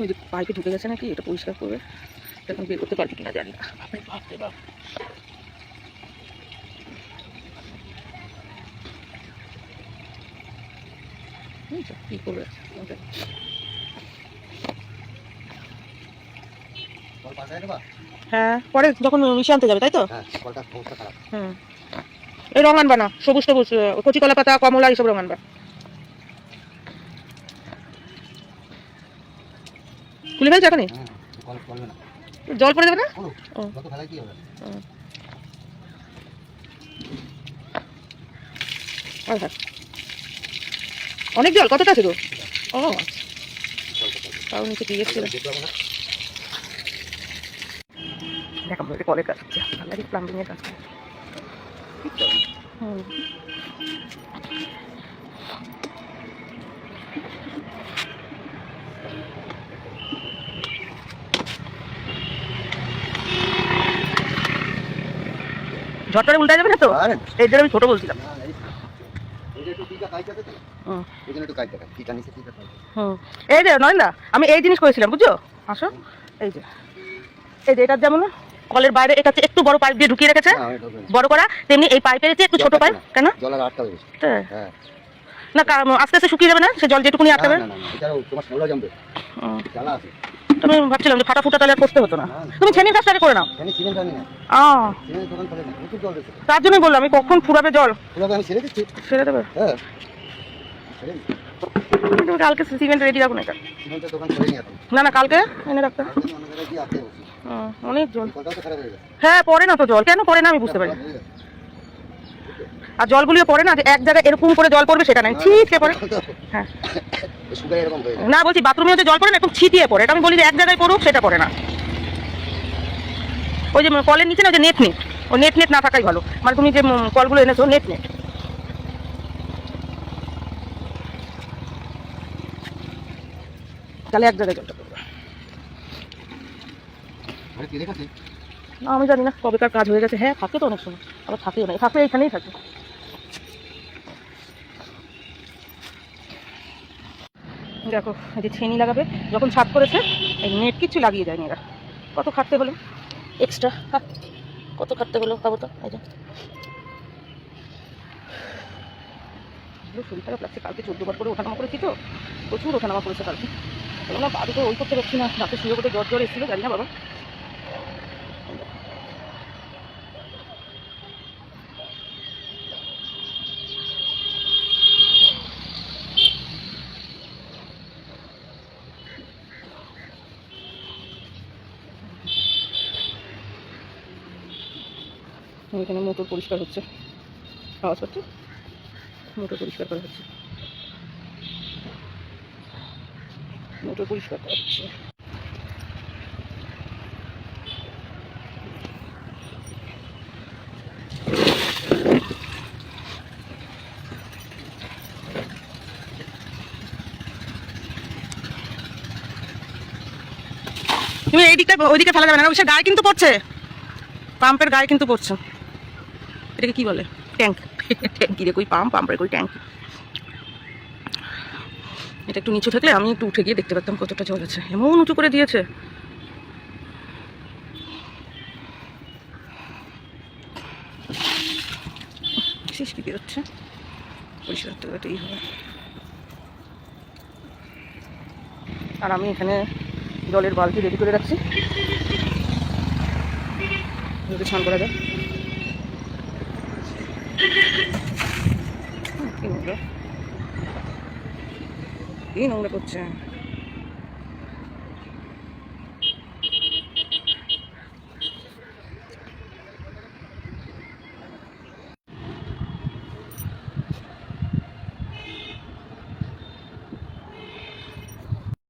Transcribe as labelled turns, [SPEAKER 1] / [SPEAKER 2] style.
[SPEAKER 1] ওই যে পাইপে ঢুকে গেছে নাকি এটা পরিষ্কার করবে। এখন বের করতে পারবে কিনা জানি না। রে বাপ। কি করবে? হ্যাঁ পরে যখন মিশে আনতে যাবে তাই তো?
[SPEAKER 2] হ্যাঁ
[SPEAKER 1] এই রং আনবা না সবুজ সবুজ কচি কলা পাতা কমলা এইসব রং আনবা। খুলে ফেলছো এখনই
[SPEAKER 2] হ্যাঁ
[SPEAKER 1] জল পড়ে যাবে না? ও। হ্যাঁ অনেক জল কতটা আছে তো? ও আচ্ছা। তাও নিচে দিয়ে এসেছিল এটা কলের কাজ হচ্ছে। ভালো লাগে প্লাম্বিং কাজ। হুম। ঝটরে উল্টা যাবে না তো? এই জন্য আমি ছোট বলছিলাম।
[SPEAKER 2] না, এই- যে
[SPEAKER 1] নয়নদা আমি এই জিনিস করেছিলাম বুঝছ? আসো। এই যে। এই যে এটার যেমন কলের বাইরে এটা একটু বড় পাইপ দিয়ে ঢুকিয়ে রেখেছে।
[SPEAKER 2] না না।
[SPEAKER 1] বড় করা তেমনি এই পাইপের একটু ছোট পাইপ কেন? হ্যাঁ। না কা- আস্তে আস্তে শুকিয়ে যাবে না? সে জল যেটুকুনি
[SPEAKER 2] না
[SPEAKER 1] আটকাবে
[SPEAKER 2] না না না,
[SPEAKER 1] তুমি ভাবছিলাম যে ফাটা ফুটা তাহলে আর করতে হতো না।
[SPEAKER 2] না, না।
[SPEAKER 1] তুমি ছেনির কাজটা করে নাও।
[SPEAKER 2] প্রচুর জল দিচ্ছে
[SPEAKER 1] তার জন্যই বললাম আমি কখন ফুরাবে জল?
[SPEAKER 2] ওগুলোকে আমি ছেড়ে দিচ্ছি।
[SPEAKER 1] ছেড়ে দেবে?
[SPEAKER 2] হ্যাঁ। ছেড়ে দিচ্ছি।
[SPEAKER 1] তুমি কালকে সিমেন্ট রেডি রাখুন এটা।
[SPEAKER 2] সিমেন্টের দোকান
[SPEAKER 1] না না কালকে এনে রাখতে অনেক জল।
[SPEAKER 2] হয়ে
[SPEAKER 1] পড়ে না তো জল। কেন পড়ে না আমি বুঝতে পারি। আর জলগুলিও পড়ে না যে এক জায়গায় এরকম করে জল পড়বে সেটা নাই। ছিটকে পড়ে। হ্যাঁ।
[SPEAKER 2] এরকম
[SPEAKER 1] না বলছি বাথরুমে যে জল পড়ে না একদম ছিটিয়ে পড়ে। এটা আমি বলি যে এক জায়গায় পড়ুক সেটা পড়ে না। ওই যে কলের নিচে না ওই যে নেট নেট ও নেট নেট না থাকাই ভালো। মানে তুমি যে কলগুলো এনেছো নেট নেট তাহলে এক জায়গায় জলটা না আমি জানি না কবেকার কাজ হয়ে গেছে। হ্যাঁ থাকে তো অনেক সময়। আবার থাকেও না। থাকলে এইখানেই থাকে। দেখো এই যে ছেনি লাগাবে যখন ছাদ করেছে এই নেট কিছু লাগিয়ে যায়নি এরা। কত খাটতে হলো? এক্সট্রা কত খাটতে হলো খাব তো? এই যে। শরীর খারাপ লাগছে কালকে চোদ্দ বার করে ওঠানামা করেছি তো। প্রচুর ওঠানামা করেছে কালকে। বললাম না বাড়িতে ওই করতে পারছি না। রাতে শুয়ে কোথায় জ্বর জ্বর এসেছিল, জানি না বাবা। এখানে মোটর পরিষ্কার হচ্ছে। আওয়াজ হচ্ছে মোটর পরিষ্কার করা হচ্ছে। মোটর পরিষ্কার করা হচ্ছে। তুমি এই দিকটা ওইদিকে ফেলা যাবে না সে গায়ে কিন্তু পড়ছে। পাম্পের গায়ে কিন্তু পড়ছে। এটাকে কি বলে? ট্যাঙ্ক। ট্যাঙ্কি রে কই পাম্প, পাম্পের কই ট্যাঙ্ক। এটা একটু নিচু থাকলে আমি একটু উঠে গিয়ে দেখতে পারতাম কতটা জল আছে। এমন উঁচু করে দিয়েছে। শেষ হবে। আর আমি এখানে জলের বালতি রেডি করে রাখছি। স্নান করা যায় হুম, কি নোংরা কি নোংরা করছে